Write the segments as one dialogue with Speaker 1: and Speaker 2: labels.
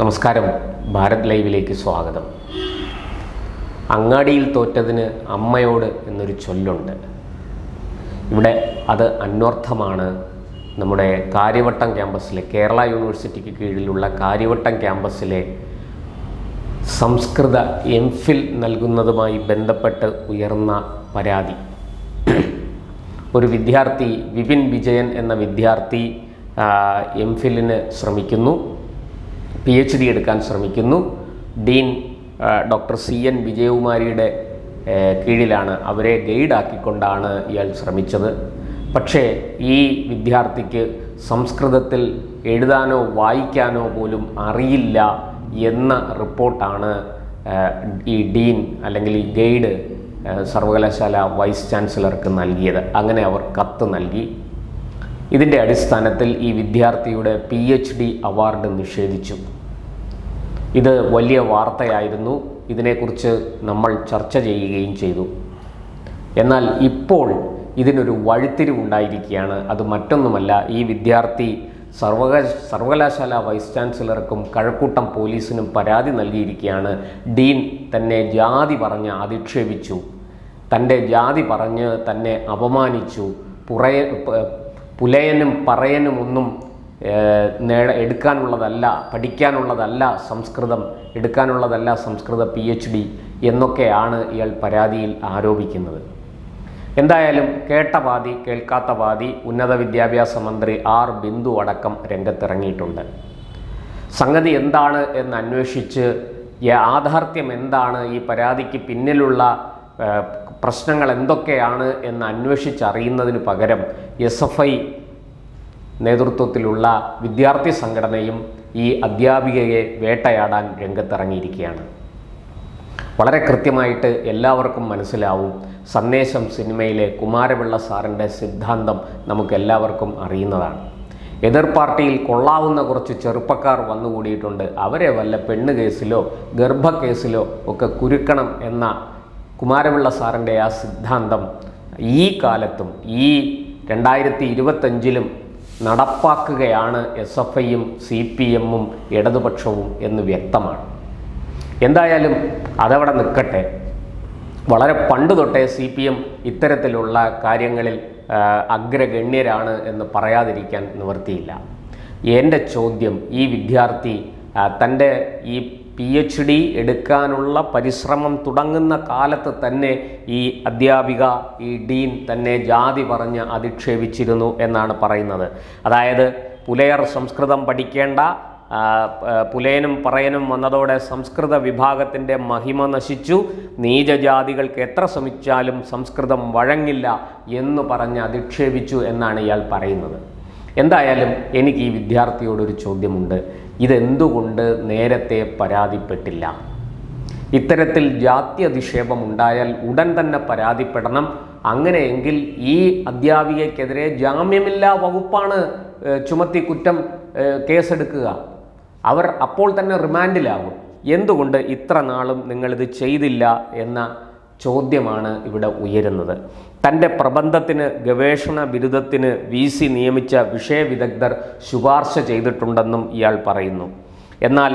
Speaker 1: നമസ്കാരം. ഭാരത് ലൈവിലേക്ക് സ്വാഗതം. അങ്ങാടിയിൽ തോറ്റതിന് അമ്മയോട് എന്നൊരു ചൊല്ലുണ്ട്. ഇവിടെ അത് അന്വർത്ഥമാണ്. നമ്മുടെ കാര്യവട്ടം ക്യാമ്പസിലെ കേരള യൂണിവേഴ്സിറ്റിക്ക് കീഴിലുള്ള കാര്യവട്ടം ക്യാമ്പസിലെ സംസ്കൃത എം ഫിൽ നൽകുന്നതുമായി ബന്ധപ്പെട്ട് ഉയർന്ന പരാതി. ഒരു വിദ്യാർത്ഥി വിപിൻ വിജയൻ എന്ന വിദ്യാർത്ഥി എം ഫില്ലിന് ശ്രമിക്കുന്നു. പി എച്ച് ഡി എടുക്കാൻ ശ്രമിക്കുന്നു. ഡീൻ ഡോക്ടർ സി എൻ വിജയകുമാരിയുടെ കീഴിലാണ് അവരെ ഗൈഡാക്കിക്കൊണ്ടാണ് ഇയാൾ ശ്രമിച്ചത്. പക്ഷേ ഈ വിദ്യാർത്ഥിക്ക് സംസ്കൃതത്തിൽ എഴുതാനോ വായിക്കാനോ പോലും അറിയില്ല എന്ന റിപ്പോർട്ടാണ് ഈ ഡീൻ അല്ലെങ്കിൽ ഈ ഗൈഡ് സർവകലാശാല വൈസ് ചാൻസലർക്ക് നൽകിയത്. അങ്ങനെ അവർ കത്ത് നൽകി. ഇതിന്റെ അടിസ്ഥാനത്തിൽ ഈ വിദ്യാർത്ഥിയുടെ പി എച്ച് ഡി അവാർഡ് നിഷേധിച്ചു. ഇത് വലിയ വാർത്തയായിരുന്നു. ഇതിനെക്കുറിച്ച് നമ്മൾ ചർച്ച ചെയ്യുകയും ചെയ്തു. എന്നാൽ ഇപ്പോൾ ഇതിനൊരു വഴിത്തിരിവുണ്ടായിരിക്കുകയാണ് അത് മറ്റൊന്നുമല്ല ഈ വിദ്യാർത്ഥി സർവക സർവകലാശാല വൈസ് ചാൻസലർക്കും കഴക്കൂട്ടം പോലീസിനും പരാതി നൽകിയിരിക്കുകയാണ്. ഡീൻ തന്നെ ജാതി പറഞ്ഞ് അധിക്ഷേപിച്ചു. തന്റെ ജാതി പറഞ്ഞ് തന്നെ അപമാനിച്ചു. പുറയ പുലയനും പറയനും ഒന്നും നേട എടുക്കാനുള്ളതല്ല പഠിക്കാനുള്ളതല്ല സംസ്കൃതം എടുക്കാനുള്ളതല്ല സംസ്കൃത പി എച്ച് ഡി എന്നൊക്കെയാണ് ഇയാൾ പരാതിയിൽ ആരോപിക്കുന്നത്. എന്തായാലും കേട്ട വാദി കേൾക്കാത്ത വാദി ഉന്നത വിദ്യാഭ്യാസ മന്ത്രി ആർ ബിന്ദു അടക്കം രംഗത്തിറങ്ങിയിട്ടുണ്ട്. സംഗതി എന്താണ് എന്ന് അന്വേഷിച്ച് യാഥാർത്ഥ്യം എന്താണ് ഈ പരാതിക്ക് പിന്നിലുള്ള പ്രശ്നങ്ങൾ എന്തൊക്കെയാണ് എന്ന് അന്വേഷിച്ചറിയുന്നതിന് പകരം എസ് എഫ് ഐ നേതൃത്വത്തിലുള്ള വിദ്യാർത്ഥി സംഘടനയും ഈ അധ്യാപികയെ വേട്ടയാടാൻ രംഗത്തിറങ്ങിയിരിക്കുകയാണ്. വളരെ കൃത്യമായിട്ട് എല്ലാവർക്കും മനസ്സിലാവും. സന്ദേശം സിനിമയിലെ കുമാരപിള്ള സാറിന്റെ സിദ്ധാന്തം നമുക്ക് എല്ലാവർക്കും അറിയുന്നതാണ്. എതിർ പാർട്ടിയിൽ കൊള്ളാവുന്ന കുറച്ച് ചെറുപ്പക്കാർ വന്നുകൂടിയിട്ടുണ്ട്. അവരെ വല്ല പെണ്ണ് കേസിലോ ഗർഭ കേസിലോ ഒക്കെ കുരുക്കണം എന്ന കുമാരപിള്ള സാറിന്റെ ആ സിദ്ധാന്തം ഈ കാലത്തും ഈ രണ്ടായിരത്തി ഇരുപത്തഞ്ചിലും നടപ്പാക്കുകയാണ് എസ് എഫ് ഐയും സി പി എമ്മും ഇടതുപക്ഷവും എന്ന് വ്യക്തമാണ്. എന്തായാലും അതവിടെ നിൽക്കട്ടെ. വളരെ പണ്ട് തൊട്ടേ സി പി എം ഇത്തരത്തിലുള്ള കാര്യങ്ങളിൽ അഗ്രഗണ്യരാണ് എന്ന് പറയാതിരിക്കാൻ നിവൃത്തിയില്ല. എന്റെ ചോദ്യം ഈ വിദ്യാർത്ഥി തന്റെ ഈ പി എച്ച് ഡി എടുക്കാനുള്ള പരിശ്രമം തുടങ്ങുന്ന കാലത്ത് തന്നെ ഈ അധ്യാപിക ഈ ഡീൻ തന്നെ ജാതി പറഞ്ഞ് അധിക്ഷേപിച്ചിരുന്നു എന്നാണ് പറയുന്നത്. അതായത് പുലയർ സംസ്കൃതം പഠിക്കേണ്ട പുലയനും പറയനും വന്നതോടെ സംസ്കൃത വിഭാഗത്തിന്റെ മഹിമ നശിച്ചു. നീചജാതികൾക്ക് എത്ര ശ്രമിച്ചാലും സംസ്കൃതം വഴങ്ങില്ല എന്ന് പറഞ്ഞ് അധിക്ഷേപിച്ചു എന്നാണ് ഇയാൾ പറയുന്നത്. എന്തായാലും എനിക്ക് ഈ വിദ്യാർത്ഥിയോടൊരു ചോദ്യമുണ്ട്. ഇതെന്തുകൊണ്ട് നേരത്തെ പരാതിപ്പെട്ടില്ല? ഇത്തരത്തിൽ ജാതി അധിക്ഷേപം ഉണ്ടായാൽ ഉടൻ തന്നെ പരാതിപ്പെടണം. അങ്ങനെയെങ്കിൽ ഈ അധ്യാപികയ്ക്കെതിരെ ജാമ്യമില്ലാ വകുപ്പാണ് ചുമത്തി കുറ്റം കേസെടുക്കുക. അവർ അപ്പോൾ തന്നെ റിമാൻഡിലാകും. എന്തുകൊണ്ട് ഇത്ര നാളും നിങ്ങളിത് ചെയ്തില്ല എന്ന ചോദ്യമാണ് ഇവിടെ ഉയരുന്നത്. തന്റെ പ്രബന്ധത്തിന് ഗവേഷണ ബിരുദത്തിന് വി സി നിയമിച്ച വിഷയവിദഗ്ധർ ശുപാർശ ചെയ്തിട്ടുണ്ടെന്നും ഇയാൾ പറയുന്നു. എന്നാൽ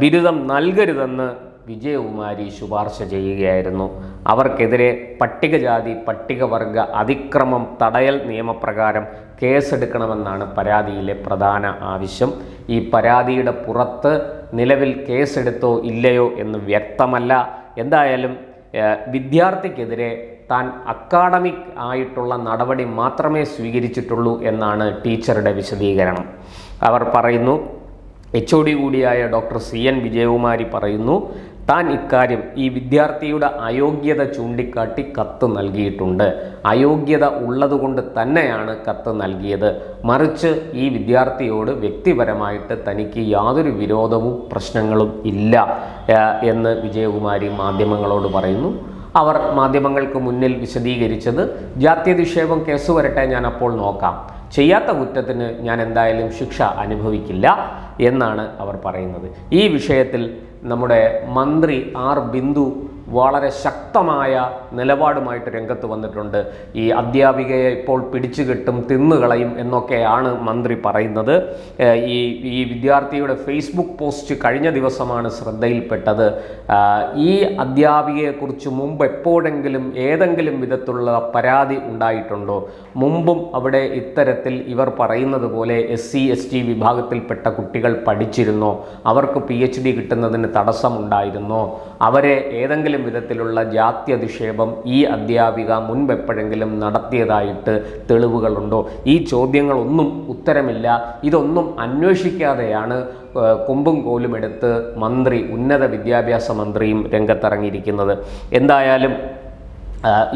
Speaker 1: ബിരുദം നൽകരുതെന്ന് വിജയകുമാരി ശുപാർശ ചെയ്യുകയായിരുന്നു. അവർക്കെതിരെ പട്ടികജാതി പട്ടികവർഗ അതിക്രമം തടയൽ നിയമപ്രകാരം കേസെടുക്കണമെന്നാണ് പരാതിയിലെ പ്രധാന ആവശ്യം. ഈ പരാതിയുടെ പുറത്ത് നിലവിൽ കേസെടുത്തോ ഇല്ലയോ എന്ന് വ്യക്തമല്ല. എന്തായാലും വിദ്യാർത്ഥിക്കെതിരെ താൻ അക്കാഡമിക് ആയിട്ടുള്ള നടപടി മാത്രമേ സ്വീകരിച്ചിട്ടുള്ളൂ എന്നാണ് ടീച്ചറുടെ വിശദീകരണം. അവർ പറയുന്നു എച്ച് ഒ ഡി കൂടിയായ ഡോക്ടർ സി എൻ വിജയകുമാരി പറയുന്നു താൻ ഇക്കാര്യം ഈ വിദ്യാർത്ഥിയുടെ അയോഗ്യത ചൂണ്ടിക്കാട്ടി കത്ത് നൽകിയിട്ടുണ്ട്. അയോഗ്യത ഉള്ളതുകൊണ്ട് തന്നെയാണ് കത്ത് നൽകിയത്. മറിച്ച് ഈ വിദ്യാർത്ഥിയോട് വ്യക്തിപരമായിട്ട് തനിക്ക് യാതൊരു വിരോധവും പ്രശ്നങ്ങളും ഇല്ല എന്ന് വിജയകുമാരി മാധ്യമങ്ങളോട് പറയുന്നു. അവർ മാധ്യമങ്ങൾക്ക് മുന്നിൽ വിശദീകരിച്ചത് ജാത്യധിക്ഷേപം കേസ് വരട്ടെ ഞാൻ അപ്പോൾ നോക്കാം. ചെയ്യാത്ത കുറ്റത്തിന് ഞാൻ എന്തായാലും ശിക്ഷ അനുഭവിക്കില്ല എന്നാണ് അവർ പറയുന്നത്. ഈ വിഷയത്തിൽ നമ്മുടെ മന്ത്രി ആർ ബിന്ദു വളരെ ശക്തമായ നിലപാടുമായിട്ട് രംഗത്ത് വന്നിട്ടുണ്ട്. ഈ അധ്യാപികയെ ഇപ്പോൾ പിടിച്ചു കെട്ടും തിന്നുകളയും എന്നൊക്കെയാണ് മന്ത്രി പറയുന്നത്. ഈ ഈ വിദ്യാർത്ഥിയുടെ ഫേസ്ബുക്ക് പോസ്റ്റ് കഴിഞ്ഞ ദിവസമാണ് ശ്രദ്ധയിൽപ്പെട്ടത്. ഈ അധ്യാപികയെക്കുറിച്ച് മുമ്പ് എപ്പോഴെങ്കിലും ഏതെങ്കിലും വിധത്തിലുള്ള പരാതി ഉണ്ടായിട്ടുണ്ടോ? മുമ്പും അവിടെ ഇത്തരത്തിൽ ഇവർ പറയുന്നത് പോലെ എസ് സി എസ് ടി വിഭാഗത്തിൽപ്പെട്ട കുട്ടികൾ പഠിച്ചിരുന്നോ? അവർക്ക് പി എച്ച് ഡി കിട്ടുന്നതിന് തടസ്സമുണ്ടായിരുന്നോ? അവരെ ഏതെങ്കിലും വിധത്തിലുള്ള ജാത്യധിക്ഷേപം ഈ അധ്യാപിക മുൻപ് എപ്പോഴെങ്കിലും നടത്തിയതായിട്ട് തെളിവുകളുണ്ടോ? ഈ ചോദ്യങ്ങളൊന്നും ഉത്തരമില്ല. ഇതൊന്നും അന്വേഷിക്കാതെയാണ് കൊമ്പും കോലും എടുത്ത് മന്ത്രി ഉന്നത വിദ്യാഭ്യാസ മന്ത്രിയും രംഗത്തിറങ്ങിയിരിക്കുന്നത്. എന്തായാലും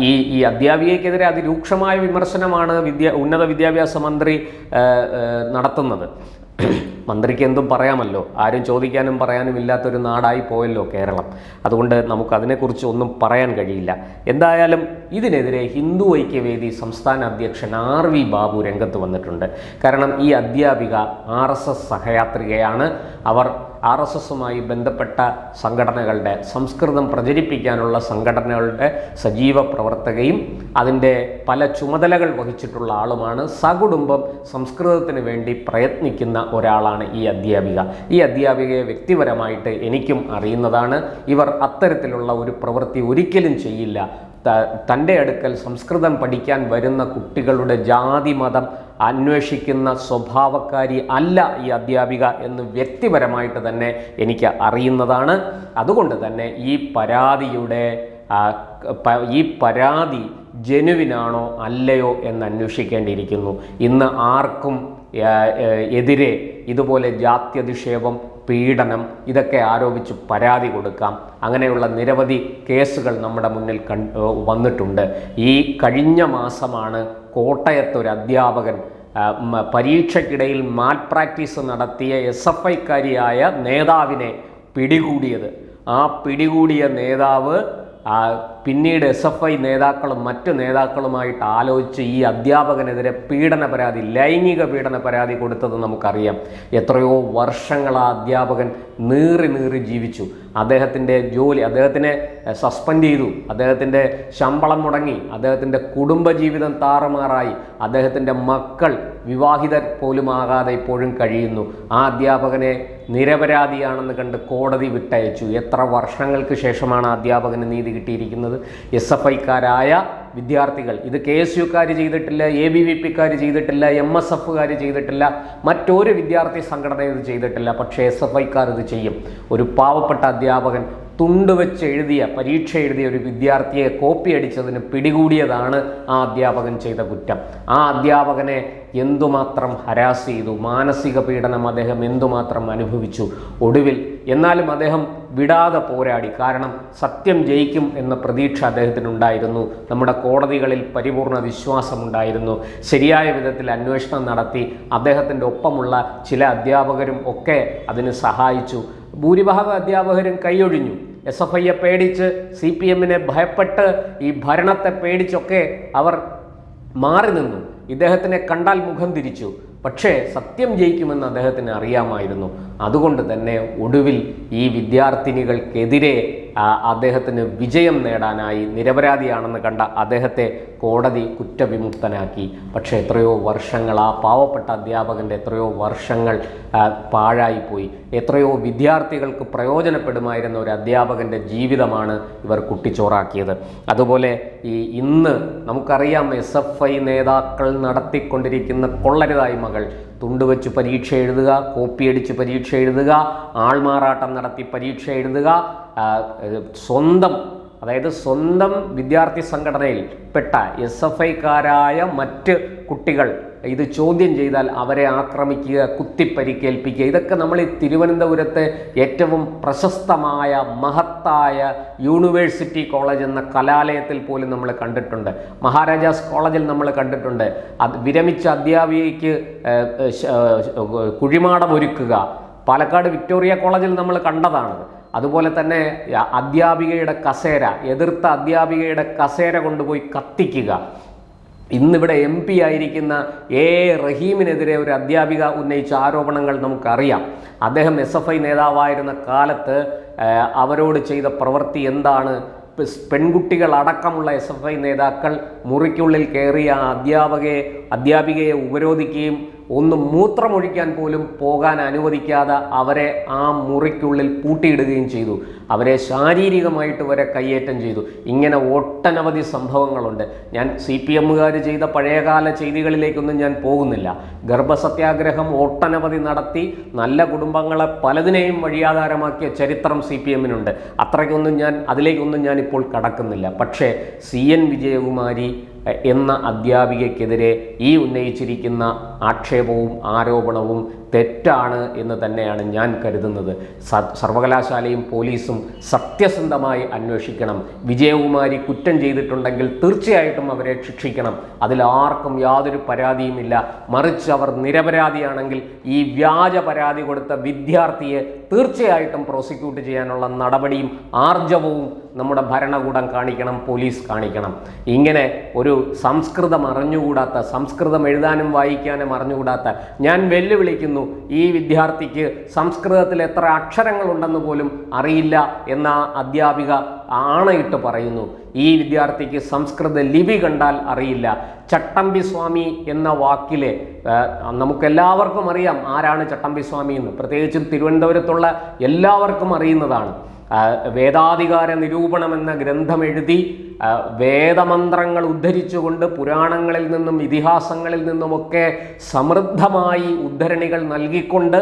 Speaker 1: ഈ ഈ അധ്യാപികയ്ക്കെതിരെ അതിരൂക്ഷമായ വിമർശനമാണ് വിദ്യ ഉന്നത വിദ്യാഭ്യാസ മന്ത്രി നടത്തുന്നത്. മന്ത്രിക്ക് എന്തും പറയാമല്ലോ. ആരും ചോദിക്കാനും പറയാനും ഇല്ലാത്തൊരു നാടായി പോയല്ലോ കേരളം. അതുകൊണ്ട് നമുക്ക് അതിനെക്കുറിച്ച് ഒന്നും പറയാൻ കഴിയില്ല. എന്തായാലും ഇതിനെതിരെ ഹിന്ദു ഐക്യവേദി സംസ്ഥാന അധ്യക്ഷൻ ആർ വി ബാബു രംഗത്ത് വന്നിട്ടുണ്ട്. കാരണം ഈ അധ്യാപിക ആർ എസ് എസ് സഹയാത്രികയാണ്. അവർ ആർ എസ് എസുമായി ബന്ധപ്പെട്ട സംഘടനകളുടെ സംസ്കൃതം പ്രചരിപ്പിക്കാനുള്ള സംഘടനകളുടെ സജീവ പ്രവർത്തകയും അതിന്റെ പല ചുമതലകൾ വഹിച്ചിട്ടുള്ള ആളുമാണ്. സകുടുംബം സംസ്കൃതത്തിന് വേണ്ടി പ്രയത്നിക്കുന്ന ഒരാളാണ് ഈ അധ്യാപിക. ഈ അധ്യാപികയെ വ്യക്തിപരമായിട്ട് എനിക്കും അറിയുന്നതാണ്. ഇവർ അത്തരത്തിലുള്ള ഒരു പ്രവൃത്തി ഒരിക്കലും ചെയ്യില്ല. തന്റെ അടുക്കൽ സംസ്കൃതം പഠിക്കാൻ വരുന്ന കുട്ടികളുടെ ജാതി മതം അന്വേഷിക്കുന്ന സ്വഭാവക്കാരി അല്ല ഈ അധ്യാപിക എന്ന് വ്യക്തിപരമായിട്ട് തന്നെ എനിക്ക് അറിയുന്നതാണ്. അതുകൊണ്ട് തന്നെ ഈ പരാതിയുടെ ഈ പരാതി ജനുവിനാണോ അല്ലയോ എന്ന് അന്വേഷിക്കേണ്ടിയിരിക്കുന്നു. ഇന്ന് ആർക്കും എതിരെ ഇതുപോലെ ജാത്യധിക്ഷേപം പീഡനം ഇതൊക്കെ ആരോപിച്ച് പരാതി കൊടുക്കാം. അങ്ങനെയുള്ള നിരവധി കേസുകൾ നമ്മുടെ മുന്നിൽ വന്നിട്ടുണ്ട്. ഈ കഴിഞ്ഞ മാസമാണ് കോട്ടയത്ത് ഒരു അധ്യാപകൻ പരീക്ഷയ്ക്കിടയിൽ മാൽ പ്രാക്ടീസ് നടത്തിയ എസ് എഫ് ഐക്കാരിയായ നേതാവിനെ പിടികൂടിയത്. ആ പിടികൂടിയ നേതാവ് പിന്നീട് എസ് എഫ് ഐ നേതാക്കളും മറ്റ് നേതാക്കളുമായിട്ട് ആലോചിച്ച് ഈ അധ്യാപകനെതിരെ പീഡന പരാതി ലൈംഗിക പീഡന പരാതി കൊടുത്തത് നമുക്കറിയാം. എത്രയോ വർഷങ്ങൾ ആ അധ്യാപകൻ നീറി നീറി ജീവിച്ചു. അദ്ദേഹത്തിന്റെ ജോലി അദ്ദേഹത്തിനെ സസ്പെൻഡ് ചെയ്തു. അദ്ദേഹത്തിന്റെ ശമ്പളം മുടങ്ങി. അദ്ദേഹത്തിന്റെ കുടുംബജീവിതം താറുമാറായി. അദ്ദേഹത്തിന്റെ മക്കൾ വിവാഹിതർ പോലും ആകാതെ ഇപ്പോഴും കഴിയുന്നു. ആ അധ്യാപകനെ നിരപരാധിയാണെന്ന് കണ്ട് കോടതി വിട്ടയച്ചു. എത്ര വർഷങ്ങൾക്ക് ശേഷമാണ് അധ്യാപകന് നീതി കിട്ടിയിരിക്കുന്നത്? എസ് എഫ് ഐക്കാരായ വിദ്യാർത്ഥികൾ. ഇത് കെ എസ് യുക്കാർ ചെയ്തിട്ടില്ല എ ബി വി പിക്കാർ ചെയ്തിട്ടില്ല എം എസ് എഫുകാർ ചെയ്തിട്ടില്ല മറ്റൊരു വിദ്യാർത്ഥി സംഘടന ഇത് ചെയ്തിട്ടില്ല. പക്ഷേ എസ് എഫ് ഐക്കാർ ഇത് ചെയ്യും. ഒരു പാവപ്പെട്ട അധ്യാപകൻ തുണ്ടുവെച്ച് എഴുതിയ പരീക്ഷ എഴുതിയ ഒരു വിദ്യാർത്ഥിയെ കോപ്പി അടിച്ചതിന് പിടികൂടിയതാണ് ആ അധ്യാപകൻ ചെയ്ത കുറ്റം. ആ അധ്യാപകനെ എന്തുമാത്രം ഹരാസ് ചെയ്തു? മാനസിക പീഡനം അദ്ദേഹം എന്തുമാത്രം അനുഭവിച്ചു? ഒടുവിൽ എന്നാലും അദ്ദേഹം വിടാതെ പോരാടി. കാരണം സത്യം ജയിക്കും എന്ന പ്രതീക്ഷ അദ്ദേഹത്തിനുണ്ടായിരുന്നു. നമ്മുടെ കോടതികളിൽ പരിപൂർണ വിശ്വാസമുണ്ടായിരുന്നു. ശരിയായ വിധത്തിൽ അന്വേഷണം നടത്തി അദ്ദേഹത്തിന്റെ ഒപ്പമുള്ള ചില അധ്യാപകരും ഒക്കെ അതിന് സഹായിച്ചു. ഭൂരിഭാഗം അധ്യാപകരും കൈയൊഴിഞ്ഞു. എസ് എഫ് ഐയെ പേടിച്ച് സി പി എമ്മിനെ ഭയപ്പെട്ട് ഈ ഭരണത്തെ പേടിച്ചൊക്കെ അവർ മാറി നിന്നു. ഇദ്ദേഹത്തിനെ കണ്ടാൽ മുഖം തിരിച്ചു. പക്ഷേ സത്യം ജയിക്കുമെന്ന് അദ്ദേഹത്തിന് അറിയാമായിരുന്നു. അതുകൊണ്ട് തന്നെ ഒടുവിൽ ഈ വിദ്യാർത്ഥിനികൾക്കെതിരെ അദ്ദേഹത്തിന് വിജയം നേടാനായി നിരപരാധിയാണെന്ന് കണ്ട അദ്ദേഹത്തെ കോടതി കുറ്റവിമുക്തനാക്കി. പക്ഷേ എത്രയോ വർഷങ്ങൾ ആ പാവപ്പെട്ട അധ്യാപകന്റെ എത്രയോ വർഷങ്ങൾ പാഴായിപ്പോയി. എത്രയോ വിദ്യാർത്ഥികൾക്ക് പ്രയോജനപ്പെടുമായിരുന്ന ഒരു അധ്യാപകന്റെ ജീവിതമാണ് ഇവർ കുട്ടിച്ചോറാക്കിയത്. അതുപോലെ ഈ ഇന്ന് നമുക്കറിയാം എസ് എഫ് ഐ നേതാക്കൾ നടത്തിക്കൊണ്ടിരിക്കുന്ന കൊള്ളരുതായ്മകൾ തുണ്ടുവെച്ച് പരീക്ഷ എഴുതുക കോപ്പിയടിച്ച് പരീക്ഷ എഴുതുക ആൾമാറാട്ടം നടത്തി പരീക്ഷ എഴുതുക സ്വന്തം അതായത് സ്വന്തം വിദ്യാർത്ഥി സംഘടനയിൽ പെട്ട എസ് എഫ് ഐക്കാരായ മറ്റ് കുട്ടികൾ ഇത് ചോദ്യം ചെയ്താൽ അവരെ ആക്രമിക്കുക കുത്തിപ്പരിക്കേൽപ്പിക്കുക. ഇതൊക്കെ നമ്മൾ ഈ തിരുവനന്തപുരത്തെ ഏറ്റവും പ്രശസ്തമായ മഹത്തായ യൂണിവേഴ്സിറ്റി കോളേജ് എന്ന കലാലയത്തിൽ പോലും നമ്മൾ കണ്ടിട്ടുണ്ട്. മഹാരാജാസ് കോളേജിൽ നമ്മൾ കണ്ടിട്ടുണ്ട്. അത് വിരമിച്ച അധ്യാപികയ്ക്ക് കുഴിമാടമൊരുക്കുക പാലക്കാട് വിക്ടോറിയ കോളേജിൽ നമ്മൾ കണ്ടതാണ്. അതുപോലെ തന്നെ അധ്യാപികയുടെ കസേര എതിർത്ത അധ്യാപികയുടെ കസേര കൊണ്ടുപോയി കത്തിക്കുക. ഇന്നിവിടെ എം പി ആയിരിക്കുന്ന എ റഹീമിനെതിരെ ഒരു അധ്യാപിക ഉന്നയിച്ച ആരോപണങ്ങൾ നമുക്കറിയാം. അദ്ദേഹം എസ് എഫ് ഐ നേതാവായിരുന്ന കാലത്ത് അവരോട് ചെയ്ത പ്രവൃത്തി എന്താണ്? പെൺകുട്ടികൾ അടക്കമുള്ള എസ് എഫ് ഐ നേതാക്കൾ മുറിക്കുള്ളിൽ കയറി ആ അധ്യാപകയെ അധ്യാപികയെ ഉപരോധിക്കുകയും ഒന്ന് മൂത്രമൊഴിക്കാൻ പോലും പോകാൻ അനുവദിക്കാതെ അവരെ ആ മുറിക്കുള്ളിൽ പൂട്ടിയിടുകയും ചെയ്തു. അവരെ ശാരീരികമായിട്ട് വരെ കയ്യേറ്റം ചെയ്തു. ഇങ്ങനെ ഒട്ടനവധി സംഭവങ്ങളുണ്ട്. ഞാൻ സി പി എമ്മുകാർ ചെയ്ത പഴയകാല ചെയ്തികളിലേക്കൊന്നും ഞാൻ പോകുന്നില്ല. ഗർഭസത്യാഗ്രഹം ഒട്ടനവധി നടത്തി. നല്ല കുടുംബങ്ങളെ പലതിനെയും വഴിയാധാരമാക്കിയ ചരിത്രം സി പി എമ്മിനുണ്ട്. അത്രയ്ക്കൊന്നും ഞാൻ അതിലേക്കൊന്നും ഞാൻ ഇപ്പോൾ കടക്കുന്നില്ല. പക്ഷേ സി എൻ വിജയകുമാരി എന്ന അധ്യാപികയ്ക്കെതിരെ ഈ ഉന്നയിച്ചിരിക്കുന്ന ആക്ഷേപവും ആരോപണവും തെറ്റാണ് എന്ന് തന്നെയാണ് ഞാൻ കരുതുന്നത്. സർവകലാശാലയും പോലീസും സത്യസന്ധമായി അന്വേഷിക്കണം. വിജയകുമാരി കുറ്റം ചെയ്തിട്ടുണ്ടെങ്കിൽ തീർച്ചയായിട്ടും അവരെ ശിക്ഷിക്കണം. അതിൽ ആർക്കും യാതൊരു പരാതിയുമില്ല. മറിച്ച് അവർ നിരപരാധിയാണെങ്കിൽ ഈ വ്യാജ പരാതി കൊടുത്ത വിദ്യാർത്ഥിയെ തീർച്ചയായിട്ടും പ്രോസിക്യൂട്ട് ചെയ്യാനുള്ള നടപടിയും ആർജവവും നമ്മുടെ ഭരണകൂടം കാണിക്കണം പോലീസ് കാണിക്കണം. ഇങ്ങനെ ഒരു സംസ്കൃതം അറിഞ്ഞുകൂടാത്ത സംസ്കൃതം എഴുതാനും വായിക്കാനും അറിഞ്ഞുകൂടാത്ത ഞാൻ വെല്ലുവിളിക്കുന്നു. ഈ വിദ്യാർത്ഥിക്ക് സംസ്കൃതത്തിൽ എത്ര അക്ഷരങ്ങളുണ്ടെന്ന് പോലും അറിയില്ല എന്ന അധ്യാപിക ആണയിട്ട് പറയുന്നു. ഈ വിദ്യാർത്ഥിക്ക് സംസ്കൃത ലിപി കണ്ടാൽ അറിയില്ല. ചട്ടമ്പി സ്വാമി എന്ന വാക്കിലെ നമുക്കെല്ലാവർക്കും അറിയാം ആരാണ് ചട്ടമ്പി സ്വാമി എന്ന്. പ്രത്യേകിച്ചും തിരുവനന്തപുരത്തുള്ള എല്ലാവർക്കും അറിയുന്നതാണ്. വേദാധികാര നിരൂപണം എന്ന ഗ്രന്ഥം എഴുതി വേദമന്ത്രങ്ങൾ ഉദ്ധരിച്ചുകൊണ്ട് പുരാണങ്ങളിൽ നിന്നും ഇതിഹാസങ്ങളിൽ നിന്നുമൊക്കെ സമൃദ്ധമായി ഉദ്ധരണികൾ നൽകിക്കൊണ്ട്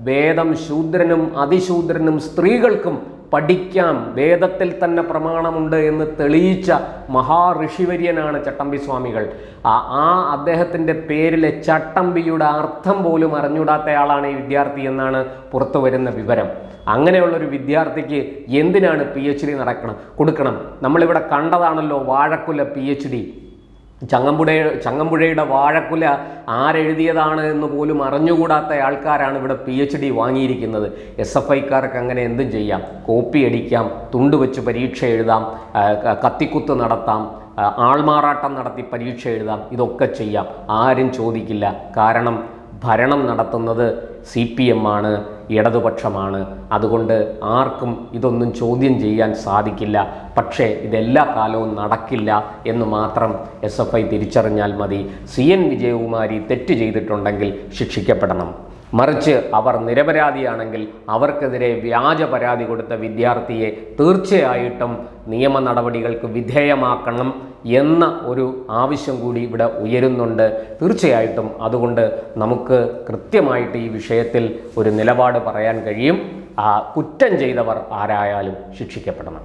Speaker 1: വേദം ശൂദ്രനും അതിശൂദ്രനും സ്ത്രീകൾക്കും പഠിക്കാം. വേദത്തിൽ തന്നെ പ്രമാണമുണ്ട് എന്ന് തെളിയിച്ച മഹാഋഷിവര്യനാണ് ചട്ടമ്പി സ്വാമികൾ. ആ ആ അദ്ദേഹത്തിന്റെ പേരിലെ ചട്ടമ്പിയുടെ അർത്ഥം പോലും അറിഞ്ഞൂടാത്തയാളാണ് ഈ വിദ്യാർത്ഥി എന്നാണ് പുറത്തു വരുന്ന വിവരം. അങ്ങനെയുള്ളൊരു വിദ്യാർത്ഥിക്ക് എന്തിനാണ് പി എച്ച് ഡി നടക്കണം? കൊടുക്കണം. നമ്മളിവിടെ കണ്ടതാണല്ലോ Vazhakkula P H D Changampuzha ചങ്ങമ്പുഴയുടെ വാഴക്കുല ആരെഴുതിയതാണ് എന്ന് പോലും അറിഞ്ഞുകൂടാത്ത ആൾക്കാരാണ് ഇവിടെ പി എച്ച് ഡി വാങ്ങിയിരിക്കുന്നത്. എസ് എഫ് ഐക്കാർക്ക് അങ്ങനെ എന്തും ചെയ്യാം. കോപ്പി അടിക്കാം തുണ്ട് വെച്ച് പരീക്ഷ എഴുതാം കത്തിക്കുത്ത് നടത്താം ആൾമാറാട്ടം നടത്തി പരീക്ഷ എഴുതാം ഇതൊക്കെ ചെയ്യാം. ആരും ചോദിക്കില്ല. കാരണം ഭരണം നടത്തുന്നത് സി പി എം ആണ് ഇടതുപക്ഷമാണ്. അതുകൊണ്ട് ആർക്കും ഇതൊന്നും ചോദ്യം ചെയ്യാൻ സാധിക്കില്ല. പക്ഷേ ഇതെല്ലാ കാലവും നടക്കില്ല എന്ന് മാത്രം എസ് എഫ് ഐ തിരിച്ചറിഞ്ഞാൽ മതി. സി എൻ വിജയകുമാരി തെറ്റ് ചെയ്തിട്ടുണ്ടെങ്കിൽ ശിക്ഷിക്കപ്പെടണം. മറിച്ച് അവർ നിരപരാധിയാണെങ്കിൽ അവർക്കെതിരെ വ്യാജ പരാതി കൊടുത്ത വിദ്യാർത്ഥിയെ തീർച്ചയായിട്ടും നിയമ നടപടികൾക്ക് വിധേയമാക്കണം എന്ന ഒരു ആവശ്യം കൂടി ഇവിടെ ഉയരുന്നുണ്ട്. തീർച്ചയായിട്ടും അതുകൊണ്ട് നമുക്ക് കൃത്യമായിട്ട് ഈ വിഷയത്തിൽ ഒരു നിലപാട് പറയാൻ കഴിയും. കുറ്റം ചെയ്തവർ ആരായാലും ശിക്ഷിക്കപ്പെടണം.